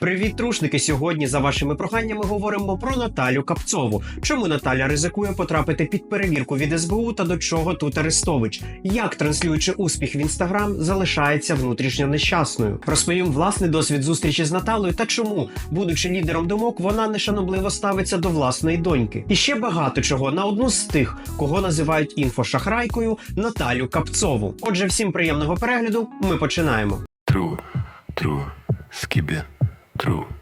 Привіт, трушники! Сьогодні за вашими проханнями говоримо про Наталю Капцову. Чому Наталя ризикує потрапити під перевірку від СБУ та до чого тут Арестович? Як транслюючи успіх в інстаграм, залишається внутрішньо нещасною? Розповім власний досвід зустрічі з Наталою та чому, будучи лідером думок, вона нешанобливо ставиться до власної доньки. І ще багато чого на одну з тих, кого називають інфошахрайкою Наталю Капцову. Отже, всім приємного перегляду. Ми починаємо. True, true, skibbe, through.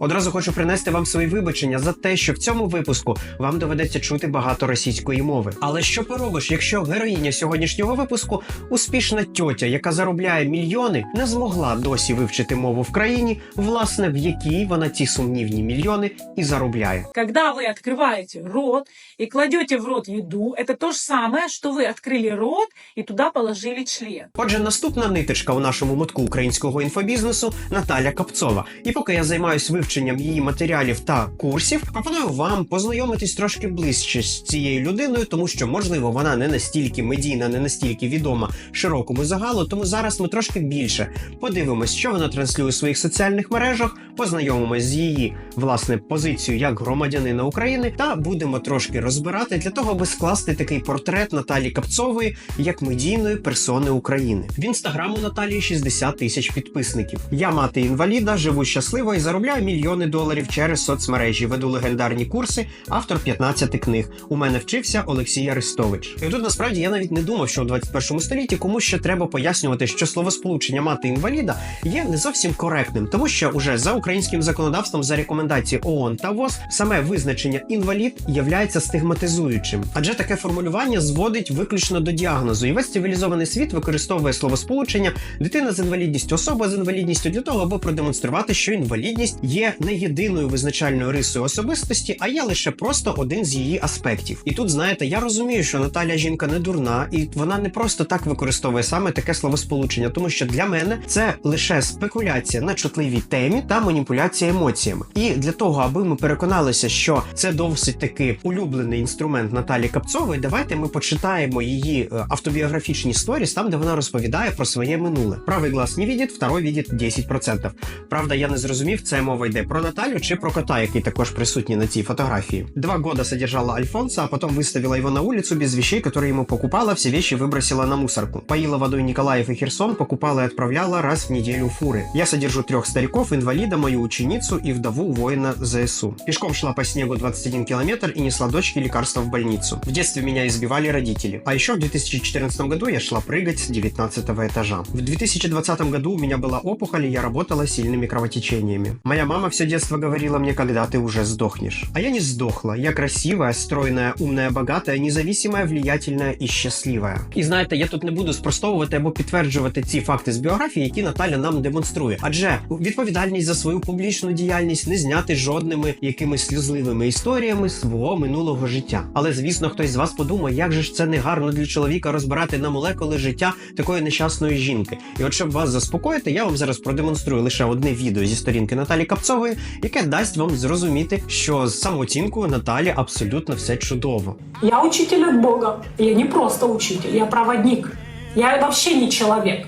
Одразу хочу принести вам свої вибачення за те, що в цьому випуску вам доведеться чути багато російської мови. Але що поробиш, якщо героїня сьогоднішнього випуску успішна тьотя, яка заробляє мільйони, не змогла досі вивчити мову в країні, власне, в якій вона ці сумнівні мільйони і заробляє. Когда вы открываете рот и кладете в рот еду, это то же самое, что вы открыли рот и туда положили член. Отже, наступна ниточка у нашому мотку українського інфобізнесу Наталя Капцова. І поки я займаюсь вивченням її матеріалів та курсів, пропоную вам познайомитись трошки ближче з цією людиною, тому що можливо вона не настільки медійна, не настільки відома широкому загалу. Тому зараз ми трошки більше подивимось, що вона транслює у своїх соціальних мережах, познайомимось з її власне позицією як громадянина України, та будемо трошки розбирати для того, аби скласти такий портрет Наталі Капцової як медійної персони України. В інстаграму Наталії 60 тисяч підписників. Я мати інваліда, живу щасливо і заробляю мільйони доларів через соцмережі. Веду легендарні курси, автор 15 книг. У мене вчився Олексій Арестович. І тут насправді я навіть не думав, що у 21 столітті комусь ще треба пояснювати, що словосполучення мати інваліда є не зовсім коректним, тому що уже за українським законодавством за рекомендації ООН та ВОЗ саме визначення інвалід являється стигматизуючим, адже таке формулювання зводить виключно до діагнозу. І весь цивілізований світ використовує словосполучення дитина з інвалідністю, особа з інвалідністю для того, аби продемонструвати, що інвалідність є не єдиною визначальною рисою особистості, а є лише просто один з її аспектів. І тут знаєте, я розумію, що Наталя жінка не дурна, і вона не просто так використовує саме таке словосполучення, тому що для мене це лише спекуляція на чутливій темі та маніпуляція емоціями. І для того, аби ми переконалися, що це досить таки улюблений інструмент Наталі Капцової, давайте ми почитаємо її е, автобіографічні сторіс, там де вона розповідає про своє минуле. Правий глаз не видить, второй видить 10%. Правда, я не зрозумів, це мова йде про Наталю чи про кота, який також присутній на цій фотографії. Два года содержала Альфонса, а потом выставила его на улицу без вещей, которые ему покупала, все вещи выбросила на мусорку. Поила водой Николаев и Херсон, покупала и отправляла раз в неделю фуры. Я содержу трех стариков, инвалида, мою ученицу и вдову воина ЗСУ. Пешком шла по снегу 21 километр и несла дочке лекарства в больницу. В детстве меня избивали родители. А еще в 2014 году я шла прыгать с 19 этажа. В 2020 году у меня была опухоль, и я работала с сильными кровотечениями. Моя мама все детство говорила мне, когда ты уже сдохнешь. А я не сдохла. Я красивая, стройная, умная, богатая, независимая, влиятельная і щаслива. І знаєте, я тут не буду спростовувати або підтверджувати ці факти з біографії, які Наталя нам демонструє. Адже відповідальність за свою публічну діяльність не зняти жодними якимись сльозливими історіями свого минулого життя. Але звісно, хтось з вас подумає, як же ж це не гарно для чоловіка розбирати на молекули життя такої нещасної жінки. І от щоб вас заспокоїти, я вам зараз продемонструю лише одне відео зі сторінки Наталі Капцової, яке дасть вам зрозуміти, що з самооцінкою Наталі абсолютно все чудово. Я учитель від Бога. Я не просто учитель, я проводник. Я взагалі не человек.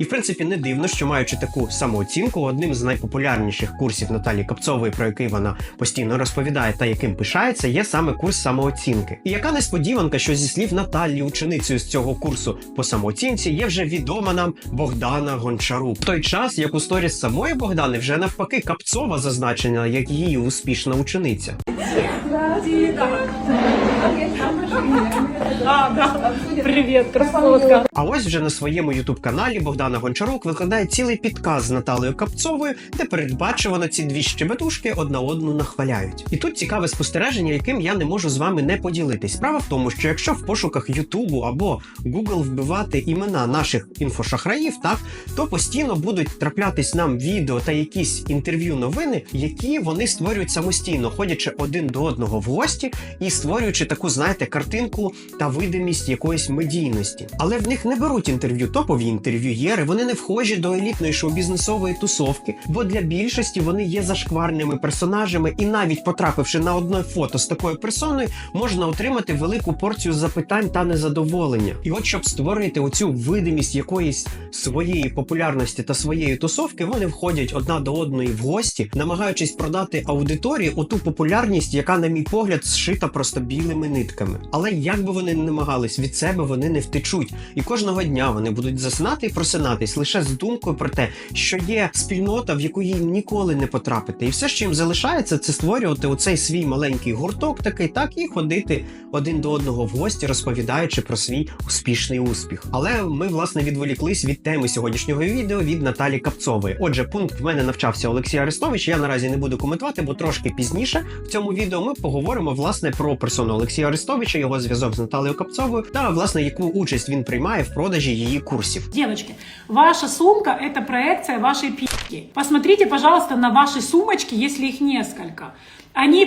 І в принципі не дивно, що маючи таку самооцінку, одним з найпопулярніших курсів Наталі Капцової, про який вона постійно розповідає та яким пишається, є саме курс самооцінки. І яка несподіванка, що зі слів Наталі, ученицею з цього курсу по самооцінці, є вже відома нам Богдана Гончарук. В той час, як у сторіс самої Богдани, вже навпаки Капцова зазначена як її успішна учениця. Привет, красотка. А ось вже на своєму ютуб каналі Богдана Гончарук викладає цілий підказ з Наталею Капцовою, де передбачувано ці дві щебетушки одна одну нахваляють. І тут цікаве спостереження, яким я не можу з вами не поділитись. Справа в тому, що якщо в пошуках Ютубу або Google вбивати імена наших інфошахраїв, так то постійно будуть траплятись нам відео та якісь інтерв'ю новини, які вони створюють самостійно, ходячи один до одного в гості і створюючи таку, знаєте, картинку та видимість якоїсь медійності. Але в них не беруть інтерв'ю топові інтерв'юєри, вони не вхожі до елітної шоу-бізнесової тусовки, бо для більшості вони є зашкварними персонажами, і навіть потрапивши на одне фото з такою персоною, можна отримати велику порцію запитань та незадоволення. І от щоб створити оцю видимість якоїсь своєї популярності та своєї тусовки, вони входять одна до одної в гості, намагаючись продати аудиторії оту популярність, яка, на мій погляд, зшита просто білими нитками. Але як би вони не намагались, від себе вони не втечуть. І кожного дня вони будуть заснати і просинатись лише з думкою про те, що є спільнота, в яку їм ніколи не потрапити. І все, що їм залишається, це створювати оцей свій маленький гурток, такий так і ходити один до одного в гості, розповідаючи про свій успішний успіх. Але ми власне відволіклись від теми сьогоднішнього відео від Наталі Капцової. Отже, пункт в мене навчався Олексій Арестович. Я наразі не буду коментувати, бо трошки пізніше в цьому відео ми поговоримо власне про персону Олексія Арестовича, його зв'язок з Наталею Копцовою та власне яку участь він приймає в продажі її курсів. Девочки, ваша сумка – это проекция вашей пи***ки. Посмотрите, пожалуйста, на ваши сумочки, если их несколько. Они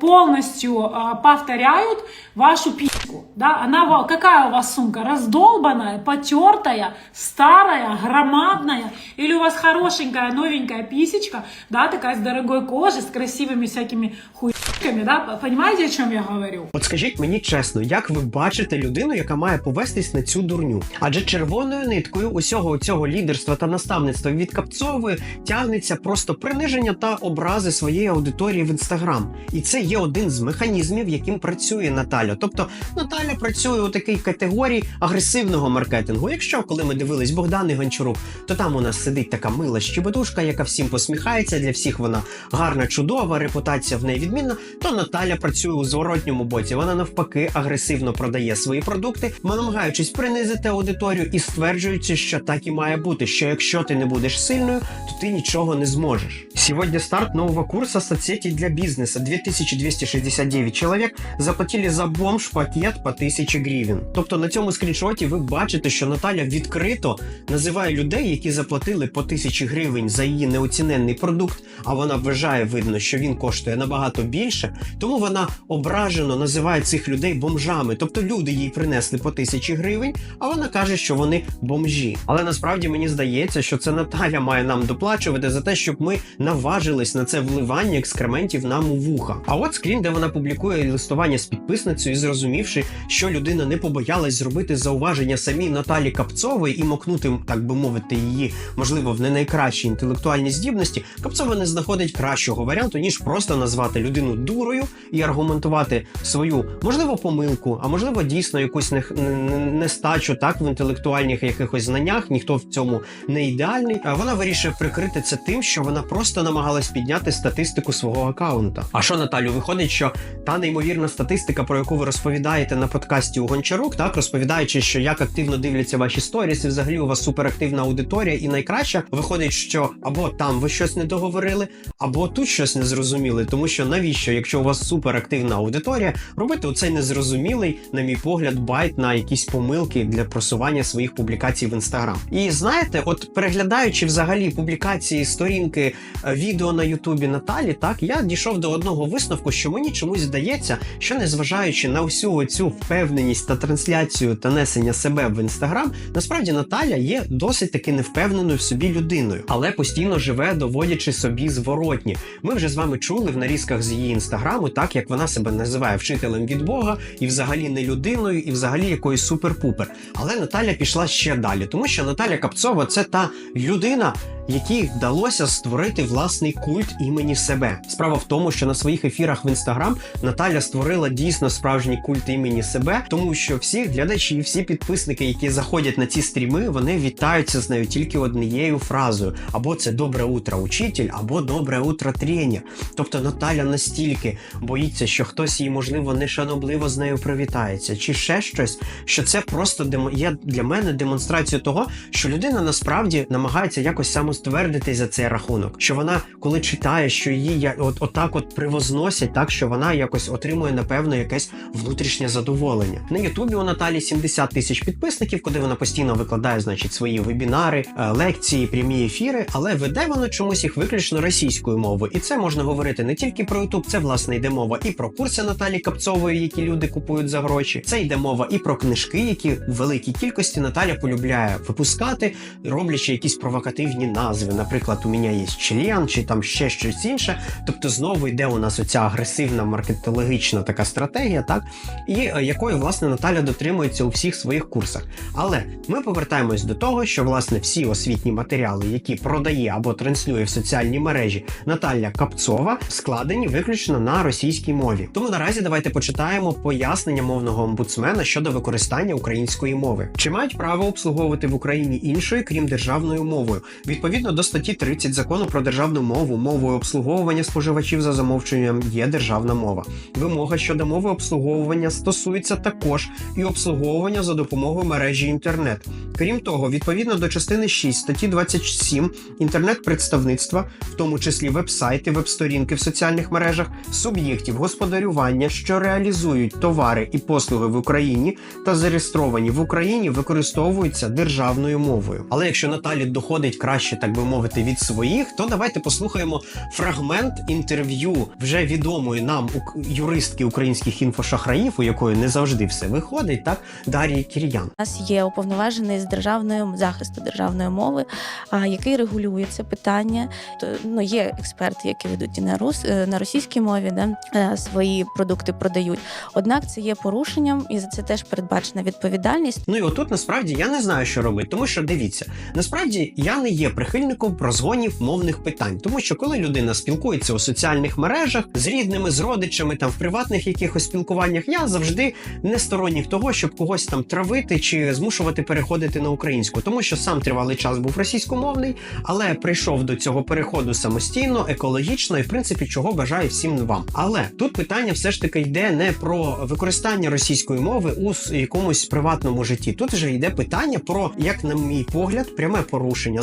повністю повторяють вашу повторяют письку. Да? Она, какая у вас сумка? Раздолбанная, потертая, старая, громадная? Или у вас хорошенькая, новенькая писечка, да, такая с дорогой кожей, с красивыми всякими хуйками, да? Понимаете, о чем я говорю? От скажіть мені чесно, як ви бачите людину, яка має повестись на цю дурню? Адже червоною ниткою усього цього лідерства та наставництва від Капцової тягнеться просто приниження та образи своєї аудиторії в інстаграм. І це є один з механізмів, яким працює Наталя. Тобто Наталя працює у такій категорії агресивного маркетингу. Якщо коли ми дивились Богдани Гончарук, то там у нас сидить така мила щебетушка, яка всім посміхається. Для всіх вона гарна, чудова, репутація в неї відмінна. То Наталя працює у зворотньому боці. Вона навпаки агресивно продає свої продукти, намагаючись принизити аудиторію і стверджуючи, що так і має бути. Що якщо ти не будеш сильною, то ти нічого не зможеш. Сьогодні старт нового курса соцсети для бизнеса. 2269 человек заплатили за бомж пакет по 1000 гривень. Тобто на цьому скріншоті ви бачите, що Наталя відкрито називає людей, які заплатили по 1000 гривень за її неоціненний продукт, а вона вважає видно, що він коштує набагато більше. Тому вона ображено називає цих людей бомжами. Тобто люди їй принесли по 1000 гривень, а вона каже, що вони бомжі. Але насправді мені здається, що це Наталя має нам доплачувати за те, щоб ми наважились на це вливання екскрементів нам у вуха. А от скрін, де вона публікує листування з підписницею, і зрозумівши, що людина не побоялась зробити зауваження самій Наталі Капцової і мокнути, так би мовити, її можливо в не найкращі інтелектуальні здібності, Капцова не знаходить кращого варіанту ніж просто назвати людину дурою і аргументувати свою можливо помилку, а можливо дійсно якусь не, не, нестачу так в інтелектуальних якихось знаннях. Ніхто в цьому не ідеальний. Вона вирішує прикрити це тим, що вона просто намагалась підняти статистику свого акаунта. А що Наталю виходить, що та неймовірна статистика, про яку ви розповідаєте на подкасті у Гончарук, так розповідаючи, що як активно дивляться ваші сторіс, і взагалі у вас суперактивна аудиторія, і найкраще виходить, що або там ви щось не договорили, або тут щось не зрозуміли. Тому що навіщо, якщо у вас суперактивна аудиторія, робити оцей незрозумілий, на мій погляд, байт на якісь помилки для просування своїх публікацій в інстаграм. І знаєте, от переглядаючи взагалі публікації сторінки е, відео на Ютубі Наталі, так я дійшов до одного висновку, що мені чомусь здається, що незважаючи на всю цю впевненість та трансляцію та несення себе в інстаграм, насправді Наталя є досить таки невпевненою в собі людиною, але постійно живе, доводячи собі зворотні. Ми вже з вами чули в нарізках з її інстаграму, так як вона себе називає вчителем від Бога, і взагалі не людиною, і взагалі якоюсь супер-пупер. Але Наталя пішла ще далі, тому що Наталя Капцова це та людина, якій вдалося створити власний культ імені себе. Справа в тому, що на своїх ефірах в інстаграм Наталя створила дійсно справжній культ імені себе, тому що всі глядачі, всі підписники, які заходять на ці стріми, вони вітаються з нею тільки однією фразою: або це добре утро, учитель, або добре утро, тренер. Тобто Наталя настільки боїться, що хтось їй можливо нешанобливо з нею привітається, чи ще щось, що це просто є для мене демонстрацією того, що людина насправді намагається якось самоствердитись за цей рахунок. Що вона, коли читає, що її от отак от привозносять, так що вона якось отримує напевно якесь внутрішнє задоволення. На Ютубі у Наталі 70 тисяч підписників, куди вона постійно викладає, значить, свої вебінари, е, лекції, прямі ефіри, але веде вона чомусь їх виключно російською мовою. І це можна говорити не тільки про Ютуб, це власне йде мова і про курси Наталі Капцової, які люди купують за гроші. Це йде мова і про книжки, які в великій кількості Наталя полюбляє випускати, роблячи якісь провокативні назви. Наприклад, у мене є член, чи там ще щось інше. Тобто знову йде у нас оця агресивна маркетологічна така стратегія, так і е, якої власне Наталя дотримується у всіх своїх курсах. Але ми повертаємось до того, що власне всі освітні матеріали, які продає або транслює в соціальні мережі Наталя Капцова, складені виключно на російській мові. Тому наразі давайте почитаємо пояснення мовного омбудсмена щодо використання української мови. Чи мають право обслуговувати в Україні іншою, крім державною мовою? Відповідно до статті 30 закону про державну мову, мовою обслуговування споживачів за замовченням є державна мова. Вимога щодо мови обслуговування стосується також і обслуговування за допомогою мережі інтернет. Крім того, відповідно до частини 6 статті 27 інтернет-представництва, в тому числі веб-сайти, веб-сторінки в соціальних мережах, суб'єктів господарювання, що реалізують товари і послуги в Україні та зареєстровані в Україні, використовуються державною мовою. Але якщо Наталі доходить краще, так би мовити, від своїх, то давайте послухаємо фрагмент інтерв'ю вже відомої нам юристки українських інфошахраїв, у якої не завжди все виходить, так Дар'ї Кір'ян. У нас є уповноважений з державної захисту державної мови, а, який регулює це питання. То, ну, є експерти, які ведуть і на рус е, на російській мові, да, е, свої продукти продають. Однак це є порушенням, і за це теж передбачена відповідальність. Ну і отут насправді я не знаю, що робити, тому що дивіться, насправді я не є прихильником розгонів мовних питань, тому що коли людина спілкується у соціальних мережах з рідними, з родичами, там в приватних якихось спілкуваннях, я завжди не сторонник того, щоб когось там травити чи змушувати переходити на українську, тому що сам тривалий час був російськомовний, але прийшов до цього переходу самостійно, екологічно і в принципі чого бажаю всім вам. Але тут питання все ж таки йде не про використання російської мови у якомусь приватному житті. Тут вже йде питання про, як на мій погляд, пряме порушення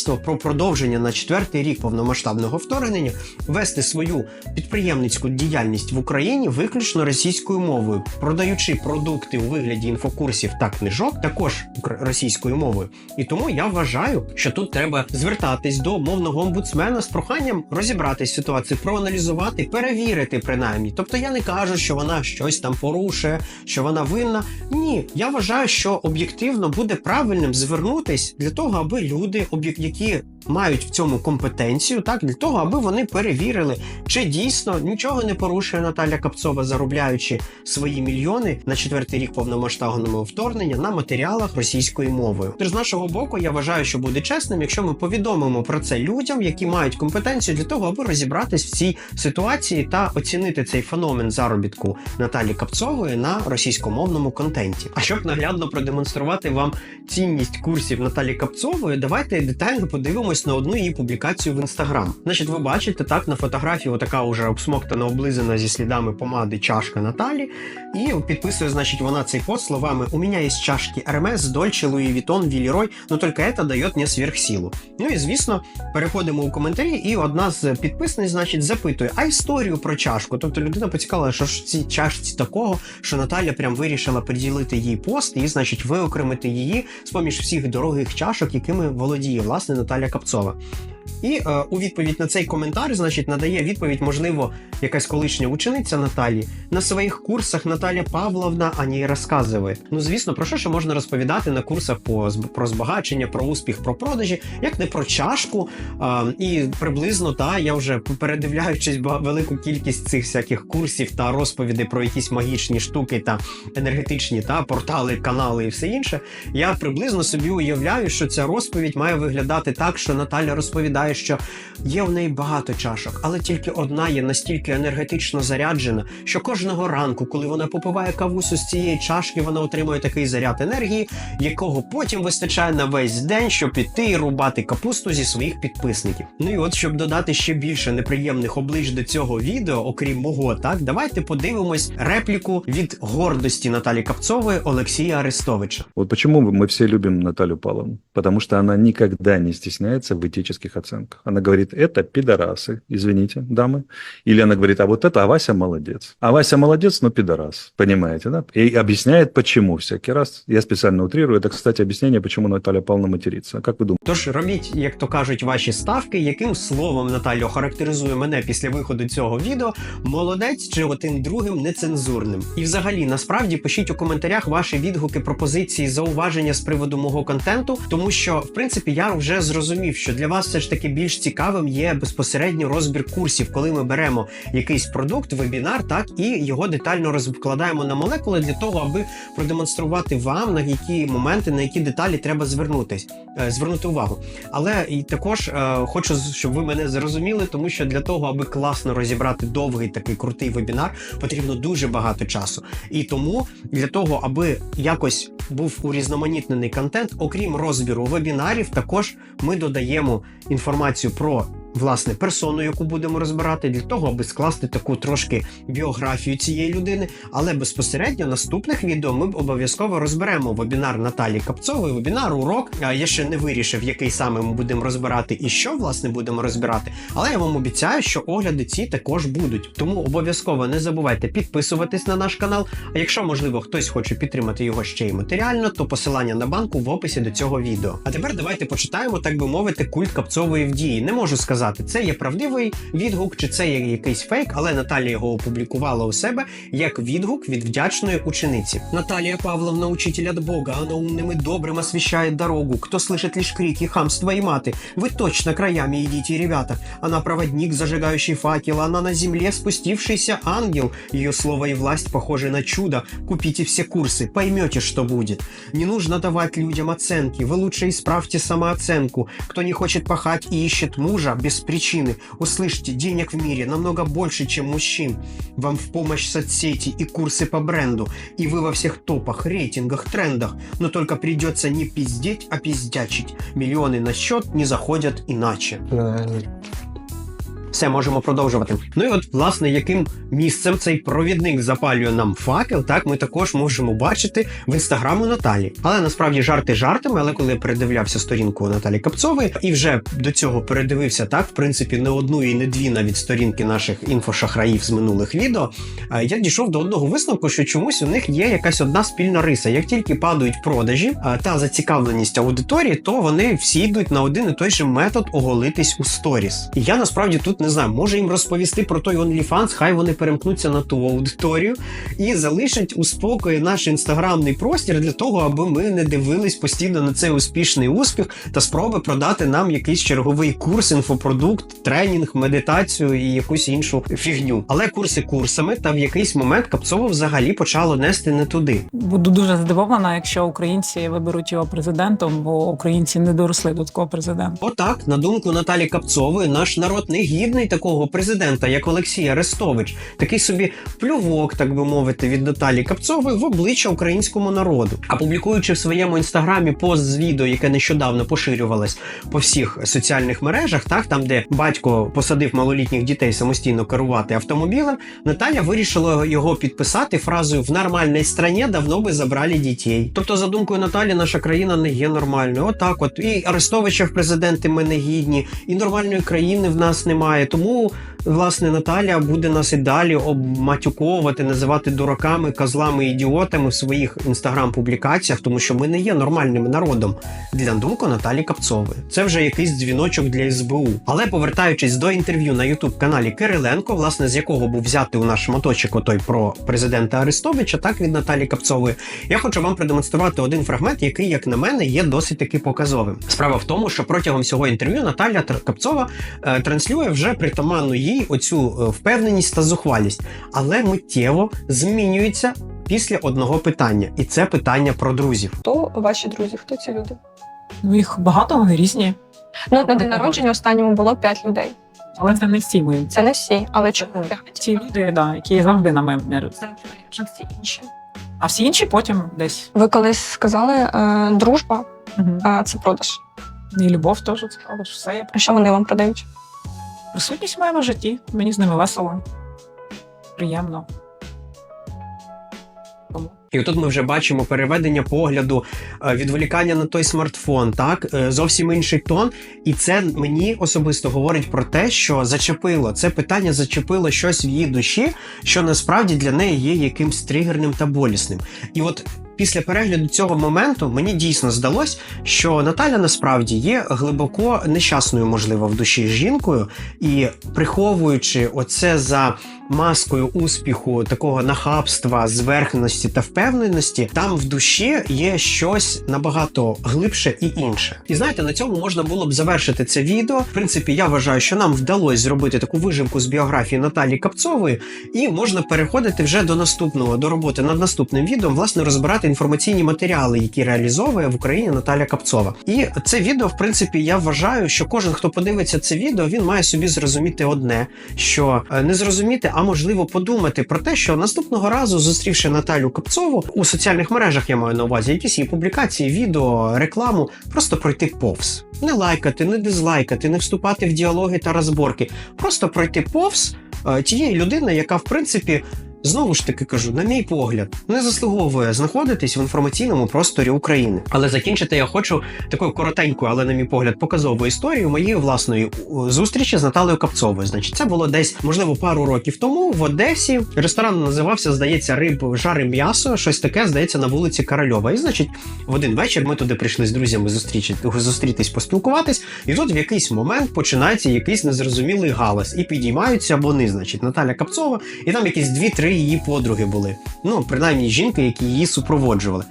законодавства про продовження на четвертий рік повномасштабного вторгнення вести свою підприємницьку діяльність в Україні виключно російською мовою, продаючи продукти у вигляді інфокурсів та книжок, також російською мовою. І тому я вважаю, що тут треба звертатись до мовного омбудсмена з проханням розібратись в ситуації, проаналізувати, перевірити принаймні. Тобто я не кажу, що вона щось там порушує, що вона винна. Ні, я вважаю, що об'єктивно буде правильним звернутись для того, аби люди, об'єк- які мають в цьому компетенцію, так для того, аби вони перевірили, чи дійсно нічого не порушує Наталя Капцова, заробляючи свої мільйони на четвертий рік повномасштабного вторгнення на матеріалах російською мовою. Тож з нашого боку, я вважаю, що буде чесним, якщо ми повідомимо про це людям, які мають компетенцію для того, аби розібратись в цій ситуації та оцінити цей феномен заробітку Наталі Капцової на російськомовному контенті. А щоб наглядно продемонструвати вам цінність курсів Наталі Капцової, давайте детально подивимось на одну її публікацію в інстаграм. Значить, ви бачите так на фотографії, отака уже обсмоктана, облизана зі слідами помади чашка Наталі. І підписує, значить, вона цей пост словами: У мене є чашки Hermes, Dolce, Louis Vuitton, Вілірой, но только это дает мне сверхсилу. Ну і звісно, переходимо у коментарі, і одна з підписниць, значить, запитує: а історію про чашку? Тобто людина поцікавила, що ж в цій чашці такого, що Наталя прям вирішила приділити їй пост і, значить, виокремити її з поміж всіх дорогих чашок, якими володіє власне Наталя Капцова. І е, у відповідь на цей коментар, значить, надає відповідь, можливо, якась колишня учениця Наталі. На своїх курсах Наталя Павловна о ній розказує. Ну, звісно, про що ще можна розповідати на курсах по про збагачення, про успіх, про продажі, як не про чашку. А, і приблизно та я вже передивляючись велику кількість цих всяких курсів та розповідей про якісь магічні штуки та енергетичні та портали, канали і все інше. Я приблизно собі уявляю, що ця розповідь має виглядати так, що Наталя розповідає розповідає, що є в неї багато чашок, але тільки одна є настільки енергетично заряджена, що кожного ранку, коли вона попиває кавусу з цієї чашки, вона отримує такий заряд енергії, якого потім вистачає на весь день, щоб піти і рубати капусту зі своїх підписників. Ну і от щоб додати ще більше неприємних облич до цього відео, окрім мого, так давайте подивимось репліку від гордості Наталі Капцової Олексія Арестовича. Вот почему мы все любим Наталью Павловну? Потому что она никогда не стесняется в этических оценках. Она говорит, это пидорасы, извините, дамы. Или она говорит, а вот это, а Вася молодец. А Вася молодец, но пидорас. Понимаете, да? И объясняет, почему всякий раз. Я специально утрирую. Это, кстати, объяснение, почему Наталья Павловна матерится. А Как вы думаете? Тож робіть, як то кажуть, ваші ставки, яким словом Наталя охарактеризує мене після виходу цього відео, молодець чи отим другим нецензурним. І взагалі, насправді пишіть у коментарях ваші відгуки, пропозиції, зауваження з приводу мого контенту, тому що, в принципі, я вже зрозумів, що для вас все ж таки більш цікавим є безпосередньо розбір курсів, коли ми беремо якийсь продукт, вебінар, так і його детально розкладаємо на молекули для того, аби продемонструвати вам на які моменти, на які деталі треба звернутись, е, звернути увагу. Але і також е, хочу, щоб ви мене зрозуміли, тому що для того, аби класно розібрати довгий такий крутий вебінар, потрібно дуже багато часу. І тому для того, аби якось був урізноманітнений контент, окрім розбіру вебінарів, також ми додаємо інформацію про. Власне, персону, яку будемо розбирати, для того, аби скласти таку трошки біографію цієї людини. Але безпосередньо наступних відео ми обов'язково розберемо вебінар Наталі Капцової, вебінар, урок. Я ще не вирішив, який саме ми будемо розбирати і що власне будемо розбирати. Але я вам обіцяю, що огляди ці також будуть. Тому обов'язково не забувайте підписуватись на наш канал. А якщо можливо хтось хоче підтримати його ще й матеріально, то посилання на банку в описі до цього відео. А тепер давайте почитаємо, так би мовити, культ Капцової в дії. Не можу сказати, це є правдивий відгук чи це є якийсь фейк, але Наталія його опублікувала у себе як відгук від вдячної учениці. Наталія Павловна, учитель от Бога, она умным и добрым освещает дорогу. Кто слышит лишь крики, хамства и маты? Вы точно краями идите, ребята. Она проводник, зажигающий факел, она на земле спустившийся ангел. Ее слово и власть похожи на чудо. Купите все курсы, поймете, что будет. Не нужно давать людям оценки, вы лучше исправьте самооценку. Кто не хочет пахать и ищет мужа без причины, услышьте, денег в мире намного больше, чем мужчин. Вам в помощь соцсети и курсы по бренду, и вы во всех топах, рейтингах, трендах. Но только придется не пиздеть, а пиздячить. Миллионы на счет не заходят иначе. Все, можемо продовжувати. Ну і от, власне, яким місцем цей провідник запалює нам факел, так ми також можемо бачити в інстаграму Наталі. Але насправді жарти жартами. Але коли я передивлявся сторінку Наталі Капцової і вже до цього передивився так, в принципі, не одну і не дві навіть сторінки наших інфошахраїв з минулих відео. Я дійшов до одного висновку, що чомусь у них є якась одна спільна риса. Як тільки падають продажі та зацікавленість аудиторії, то вони всі йдуть на один і той же метод оголитись у сторіс. І я насправді тут не знаю, може їм розповісти про той OnlyFans, хай вони перемкнуться на ту аудиторію і залишать у спокої наш інстаграмний простір для того, аби ми не дивились постійно на цей успішний успіх та спроби продати нам якийсь черговий курс, інфопродукт, тренінг, медитацію і якусь іншу фігню. Але курси курсами, та в якийсь момент Капцово взагалі почало нести не туди. Буду дуже здивована, якщо українці виберуть його президентом, бо українці не доросли до такого президента. Отак, на думку Наталі Капцової, наш народ не гідний такого президента, як Олексій Арестович. Такий собі плювок, так би мовити, від Наталі Капцової в обличчя українському народу. А публікуючи в своєму інстаграмі пост з відео, яке нещодавно поширювалось по всіх соціальних мережах, так там, де батько посадив малолітніх дітей самостійно керувати автомобілем, Наталя вирішила його підписати фразою в нормальній страні давно би забрали дітей. Тобто, за думкою Наталі, наша країна не є нормальною. Отак, от і Арестовича в президенти ми не гідні, і нормальної країни в нас немає. Тому власне Наталя буде нас і далі обматюковувати, називати дураками, козлами, ідіотами в своїх інстаграм-публікаціях, тому що ми не є нормальним народом для думку Наталі Капцової. Це вже якийсь дзвіночок для СБУ. Але повертаючись до інтерв'ю на ютуб каналі Кириленко, власне з якого був взятий у наш моточок отой про президента Арестовича, так від Наталі Капцової, я хочу вам продемонструвати один фрагмент, який, як на мене, є досить таки показовим. Справа в тому, що протягом всього інтерв'ю Наталя Капцова е, транслює вже притаманну їй оцю е, впевненість та зухвалість, але миттєво змінюється після одного питання, і це питання про друзів. Хто ваші друзі? Хто ці люди? Ну їх багато, вони різні. Ну, на день народження останньому було 5 людей. Але це не всі ми. Це не всі, але чому 5? Ті люди, да, які завжди на мене. Це всі інші. А всі інші потім десь. Ви колись сказали, е, дружба Угу. е, це продаж. І любов теж це правда, ж все є. А що вони вам продають? Присутність в моєму житті. Мені з ними весело. Приємно. І отут ми вже бачимо переведення погляду, е, відволікання на той смартфон, так Е, зовсім інший тон. І це мені особисто говорить про те, що зачепило це питання, зачепило щось в її душі, що насправді для неї є якимсь тригерним та болісним. І от після перегляду цього моменту мені дійсно здалось, що Наталя насправді є глибоко нещасною, можливо, в душі жінкою, і приховуючи оце за маскою успіху, такого нахабства, зверхності та впевненості, там в душі є щось набагато глибше і інше. І знаєте, на цьому можна було б завершити це відео. В принципі, я вважаю, що нам вдалося зробити таку вижимку з біографії Наталі Капцової, і можна переходити вже до наступного до роботи над наступним відео, власне, розбирати інформаційні матеріали, які реалізовує в Україні Наталя Капцова. І це відео, в принципі, я вважаю, що кожен, хто подивиться це відео, він має собі зрозуміти одне: що е, не зрозуміти, а можливо подумати про те, що наступного разу, зустрівши Наталю Копцову у соціальних мережах, я маю на увазі якісь її публікації, відео, рекламу, просто пройти повз. Не лайкати, не дизлайкати, не вступати в діалоги та розборки, просто пройти повз е, тієї людини, яка в принципі. Знову ж таки кажу, на мій погляд, не заслуговує знаходитись в інформаційному просторі України. Але закінчити я хочу такою коротенькою, але на мій погляд, показовою історією моєї власної зустрічі з Наталею Капцовою. Значить, це було десь можливо пару років тому в Одесі. Ресторан називався, здається, риб жари м'ясо. Щось таке здається на вулиці Корольова. І значить, в один вечір ми туди прийшли з друзями зустрітись, поспілкуватись. І тут в якийсь момент починається якийсь незрозумілий галас, і підіймаються вони, значить, Наталя Капцова, і там якісь дві-три її подруги були. Ну, принаймні жінки, які її супроводжували.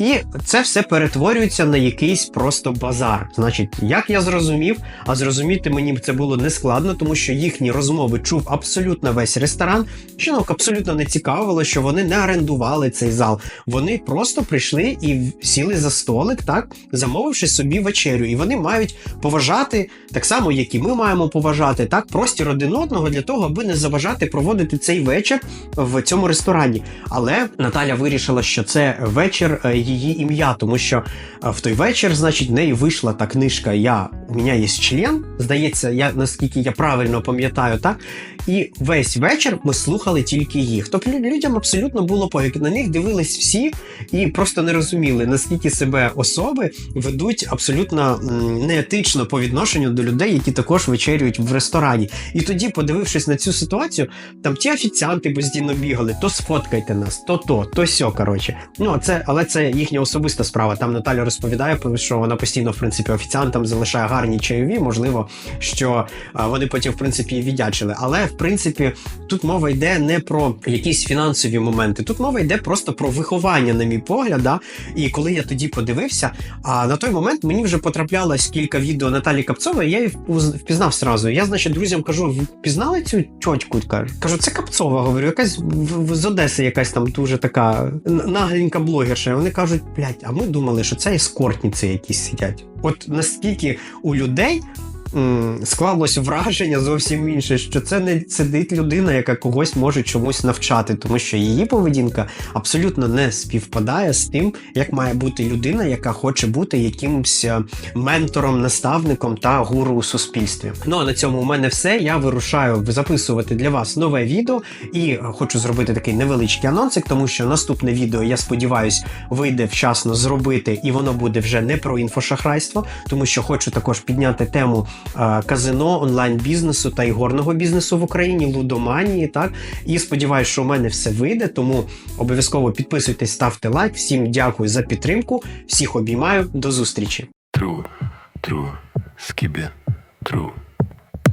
І це все перетворюється на якийсь просто базар. Значить, як я зрозумів, а зрозуміти мені це було нескладно, тому що їхні розмови чув абсолютно весь ресторан. Жінок абсолютно не цікавило, що вони не орендували цей зал. Вони просто прийшли і сіли за столик, так замовивши собі вечерю. І вони мають поважати так само, як і ми маємо поважати так простір один одного для того, аби не заважати проводити цей вечір в цьому ресторані. Але Наталя вирішила, що це вечір е, її ім'я, тому що е, в той вечір, значить, в неї вийшла та книжка Я у мене є член. Здається, я наскільки я правильно пам'ятаю, так. І весь вечір ми слухали тільки їх. Тобто людям абсолютно було пофіг. На них дивились всі і просто не розуміли, наскільки себе особи ведуть абсолютно неетично по відношенню до людей, які також вечерюють в ресторані. І тоді, подивившись на цю ситуацію, там ті офіціанти постійно бігали, то сфоткайте нас, то то, то сьо. Коротше. Ну це, але це їхня особиста справа. Там Наталя розповідає, що вона постійно, в принципі, офіціантам залишає гарні чайові. Можливо, що вони потім, в принципі, віддячили. Але в принципі, тут мова йде не про якісь фінансові моменти. Тут мова йде просто про виховання, на мій погляд. Да? І коли я тоді подивився, а на той момент мені вже потраплялось кілька відео Наталі Капцової, я її впізнав сразу. Я, значить, друзям кажу: впізнали цю чочку? Кажу, це Капцова. Говорю, якась з Одеси, якась там дуже така нагленька блогерша. Вони кажуть, блядь, а ми думали, що це ескортниці якісь сидять. От наскільки у людей склалось враження зовсім інше, що це не сидить людина, яка когось може чомусь навчати, тому що її поведінка абсолютно не співпадає з тим, як має бути людина, яка хоче бути якимось е, ментором, наставником та гуру у суспільстві. Ну а на цьому у мене все. Я вирушаю записувати для вас нове відео і е, хочу зробити такий невеличкий анонсик, тому що наступне відео, я сподіваюсь, вийде вчасно зробити, і воно буде вже не про інфошахрайство, тому що хочу також підняти тему казино, онлайн-бізнесу та ігорного бізнесу в Україні, лудоманії. Так і сподіваюся, що у мене все вийде. Тому обов'язково підписуйтесь, ставте лайк. Всім дякую за підтримку. Всіх обіймаю. До зустрічі. Тру, тру, скибе, тру.